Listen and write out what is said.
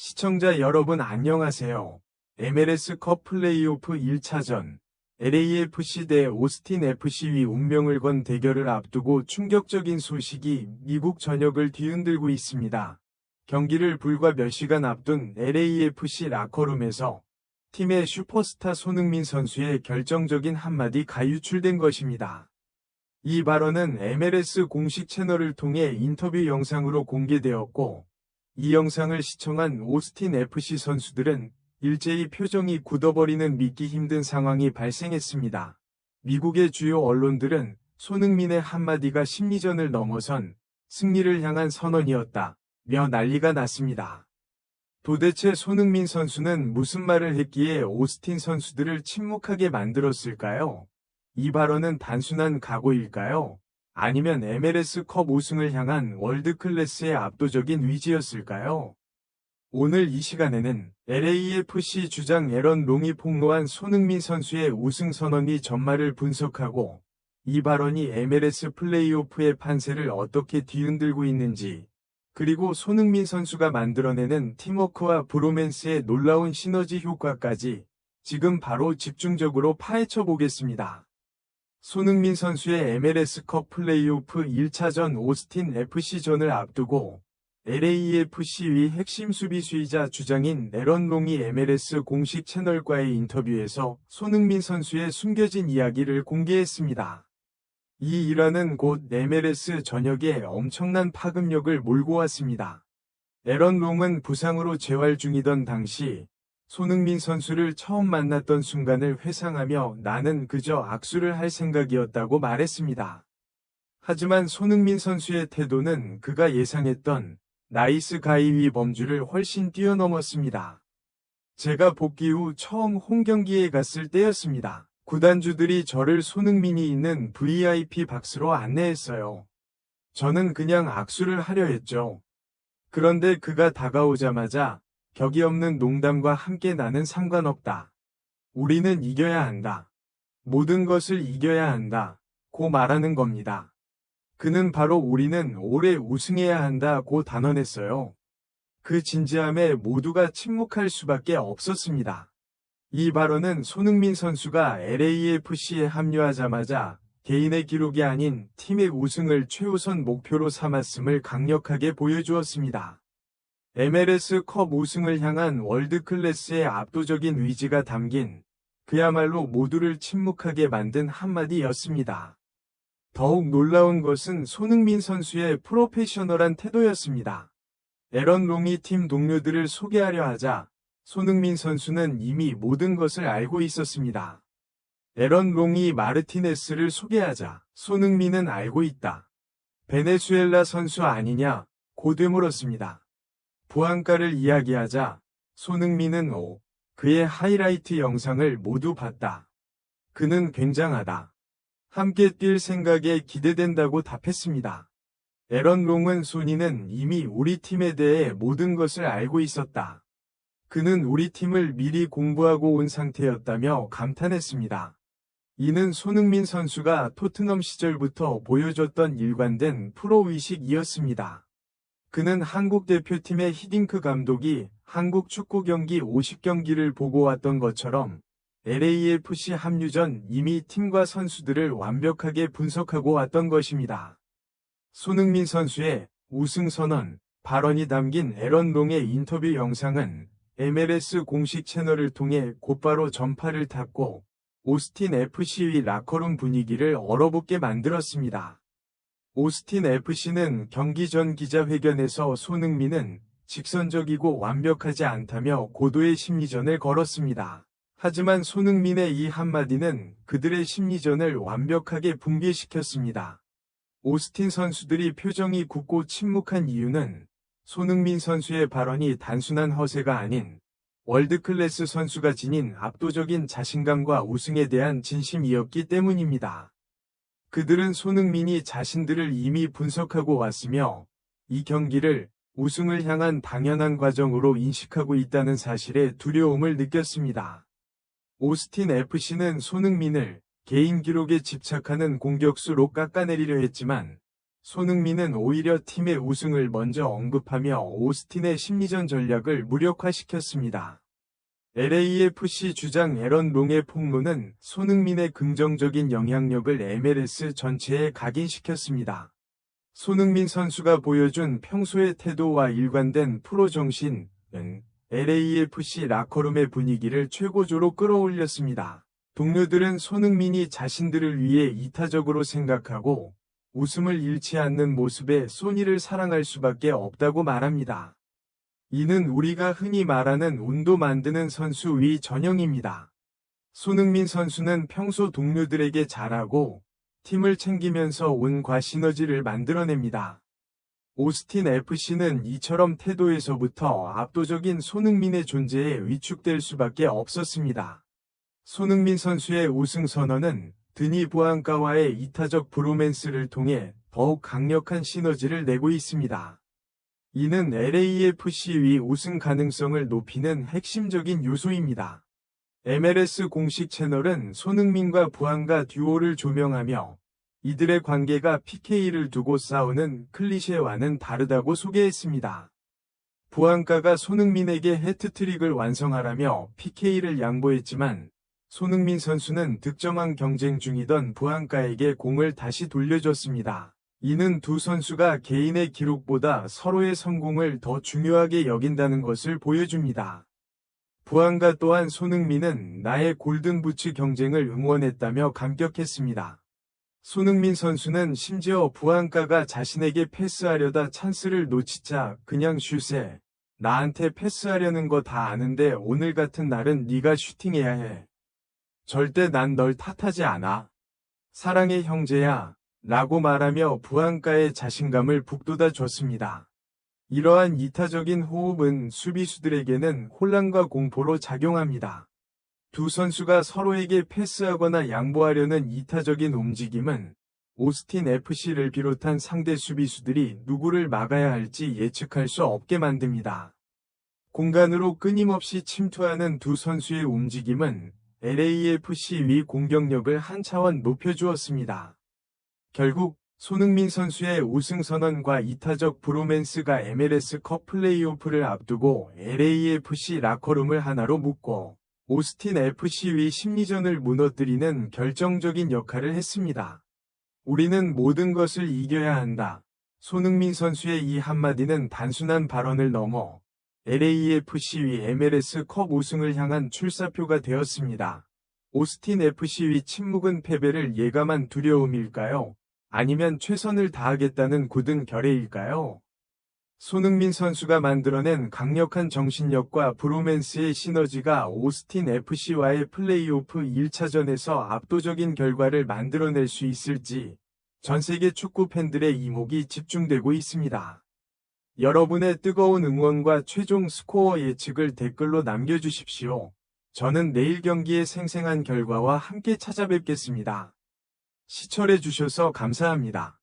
시청자 여러분 안녕하세요. MLS컵 플레이오프 1차전 LAFC 대 오스틴 FC 위 운명을 건 대결을 앞두고 충격적인 소식이 미국 전역을 뒤흔들고 있습니다. 경기를 불과 몇 시간 앞둔 LAFC 라커룸에서 팀의 슈퍼스타 손흥민 선수의 결정적인 한마디 가 유출된 것입니다. 이 발언은 MLS 공식 채널을 통해 인터뷰 영상으로 공개되었고, 이 영상을 시청한 오스틴 FC 선수들은 일제히 표정이 굳어버리는 믿기 힘든 상황이 발생했습니다. 미국의 주요 언론들은 손흥민의 한마디가 심리전을 넘어선 승리를 향한 선언이었다. 며 난리가 났습니다. 도대체 손흥민 선수는 무슨 말을 했기에 오스틴 선수들을 침묵하게 만들었을까요? 이 발언은 단순한 각오일까요? 아니면 MLS컵 우승을 향한 월드클래스의 압도적인 위지였을까요? 오늘 이 시간에는 LAFC 주장 에런 롱이 폭로한 손흥민 선수의 우승 선언이 전말을 분석하고 이 발언이 MLS 플레이오프의 판세를 어떻게 뒤흔들고 있는지 그리고 손흥민 선수가 만들어내는 팀워크와 브로맨스의 놀라운 시너지 효과까지 지금 바로 집중적으로 파헤쳐 보겠습니다. 손흥민 선수의 MLS컵 플레이오프 1차전 오스틴 FC전을 앞두고 LAFC의 핵심 수비수이자 주장인 에런 롱이 MLS 공식 채널과의 인터뷰에서 손흥민 선수의 숨겨진 이야기를 공개했습니다. 이 일화는 곧 MLS 전역에 엄청난 파급력을 몰고 왔습니다. 에런 롱은 부상으로 재활 중이던 당시 손흥민 선수를 처음 만났던 순간을 회상하며 나는 그저 악수를 할 생각이었다고 말했습니다. 하지만 손흥민 선수의 태도는 그가 예상했던 나이스 가이위 범주를 훨씬 뛰어넘었습니다. 제가 복귀 후 처음 홈 경기에 갔을 때였습니다. 구단주들이 저를 손흥민이 있는 VIP 박스로 안내했어요. 저는 그냥 악수를 하려 했죠. 그런데 그가 다가오자마자 격이 없는 농담과 함께 나는 상관없다. 우리는 이겨야 한다. 모든 것을 이겨야 한다. 고 말하는 겁니다. 그는 바로 우리는 올해 우승해야 한다 고 단언했어요. 그 진지함에 모두가 침묵할 수밖에 없었습니다. 이 발언은 손흥민 선수가 LAFC에 합류하자마자 개인의 기록이 아닌 팀의 우승을 최우선 목표로 삼았음을 강력하게 보여주었습니다. MLS 컵 우승을 향한 월드클래스의 압도적인 의지가 담긴 그야말로 모두를 침묵하게 만든 한마디였습니다. 더욱 놀라운 것은 손흥민 선수의 프로페셔널한 태도였습니다. 에런 롱이 팀 동료들을 소개하려 하자 손흥민 선수는 이미 모든 것을 알고 있었습니다. 에런 롱이 마르티네스를 소개하자 손흥민은 알고 있다. 베네수엘라 선수 아니냐 고 되물었습니다. 부안가를 이야기하자 손흥민은 오, 그의 하이라이트 영상을 모두 봤다. 그는 굉장하다. 함께 뛸 생각에 기대된다고 답했습니다. 에런 롱은 소니는 이미 우리 팀에 대해 모든 것을 알고 있었다. 그는 우리 팀을 미리 공부하고 온 상태였다며 감탄했습니다. 이는 손흥민 선수가 토트넘 시절부터 보여줬던 일관된 프로의식이었습니다. 그는 한국 대표팀의 히딩크 감독이 한국 축구 경기 50경기를 보고 왔던 것처럼 LAFC 합류 전 이미 팀과 선수들을 완벽하게 분석하고 왔던 것입니다. 손흥민 선수의 우승 선언, 발언이 담긴 에런 롱의 인터뷰 영상은 MLS 공식 채널을 통해 곧바로 전파를 탔고 오스틴 FC의 라커룸 분위기를 얼어붙게 만들었습니다. 오스틴 FC는 경기 전 기자회견에서 손흥민은 직선적이고 완벽하지 않다며 고도의 심리전을 걸었습니다. 하지만 손흥민의 이 한마디는 그들의 심리전을 완벽하게 붕괴시켰습니다. 오스틴 선수들이 표정이 굳고 침묵한 이유는 손흥민 선수의 발언이 단순한 허세가 아닌 월드클래스 선수가 지닌 압도적인 자신감과 우승에 대한 진심이었기 때문입니다. 그들은 손흥민이 자신들을 이미 분석하고 왔으며 이 경기를 우승을 향한 당연한 과정으로 인식하고 있다는 사실에 두려움을 느꼈습니다. 오스틴 FC는 손흥민을 개인 기록에 집착하는 공격수로 깎아내리려 했지만 손흥민은 오히려 팀의 우승을 먼저 언급하며 오스틴의 심리전 전략을 무력화시켰습니다. LAFC 주장 에런 롱의 폭로는 손흥민의 긍정적인 영향력을 MLS 전체에 각인시켰습니다. 손흥민 선수가 보여준 평소의 태도와 일관된 프로 정신은 LAFC 라커룸의 분위기를 최고조로 끌어올렸습니다. 동료들은 손흥민이 자신들을 위해 이타적으로 생각하고 웃음을 잃지 않는 모습에 소니를 사랑할 수밖에 없다고 말합니다. 이는 우리가 흔히 말하는 운도 만드는 선수 위 전형입니다. 손흥민 선수는 평소 동료들에게 잘하고 팀을 챙기면서 온과 시너지를 만들어냅니다. 오스틴 FC는 이처럼 태도에서부터 압도적인 손흥민의 존재에 위축될 수밖에 없었습니다. 손흥민 선수의 우승 선언은 드니 부안가와의 이타적 브로맨스를 통해 더욱 강력한 시너지를 내고 있습니다. 이는 LAFC 위 우승 가능성을 높이는 핵심적인 요소입니다. MLS 공식 채널은 손흥민과 부안가 듀오를 조명하며 이들의 관계가 PK를 두고 싸우는 클리셰와는 다르다고 소개했습니다. 부안가가 손흥민에게 해트트릭을 완성하라며 PK를 양보했지만 손흥민 선수는 득점왕 경쟁 중이던 부안가에게 공을 다시 돌려줬습니다. 이는 두 선수가 개인의 기록보다 서로의 성공을 더 중요하게 여긴다는 것을 보여줍니다. 부안가 또한 손흥민은 나의 골든부츠 경쟁을 응원했다며 감격했습니다. 손흥민 선수는 심지어 부안가가 자신에게 패스하려다 찬스를 놓치자 그냥 슛에 나한테 패스하려는 거 다 아는데 오늘 같은 날은 네가 슈팅해야 해. 절대 난 널 탓하지 않아. 사랑의 형제야. 라고 말하며 부안가의 자신감을 북돋아 줬습니다. 이러한 이타적인 호흡은 수비수들에게는 혼란과 공포로 작용합니다. 두 선수가 서로에게 패스하거나 양보하려는 이타적인 움직임은 오스틴 FC를 비롯한 상대 수비수들이 누구를 막아야 할지 예측할 수 없게 만듭니다. 공간으로 끊임없이 침투하는 두 선수의 움직임은 LAFC 위 공격력을 한 차원 높여주었습니다. 결국 손흥민 선수의 우승 선언과 이타적 브로맨스가 MLS 컵 플레이오프를 앞두고 LAFC 라커룸을 하나로 묶고 오스틴 FC 위 심리전을 무너뜨리는 결정적인 역할을 했습니다. 우리는 모든 것을 이겨야 한다. 손흥민 선수의 이 한마디는 단순한 발언을 넘어 LAFC 위 MLS 컵 우승을 향한 출사표가 되었습니다. 오스틴 FC 위 침묵은 패배를 예감한 두려움일까요? 아니면 최선을 다하겠다는 굳은 결의일까요? 손흥민 선수가 만들어낸 강력한 정신력과 브로맨스의 시너지가 오스틴 FC와의 플레이오프 1차전에서 압도적인 결과를 만들어낼 수 있을지 전 세계 축구 팬들의 이목이 집중되고 있습니다. 여러분의 뜨거운 응원과 최종 스코어 예측을 댓글로 남겨주십시오. 저는 내일 경기의 생생한 결과와 함께 찾아뵙겠습니다. 시청해 주셔서 감사합니다.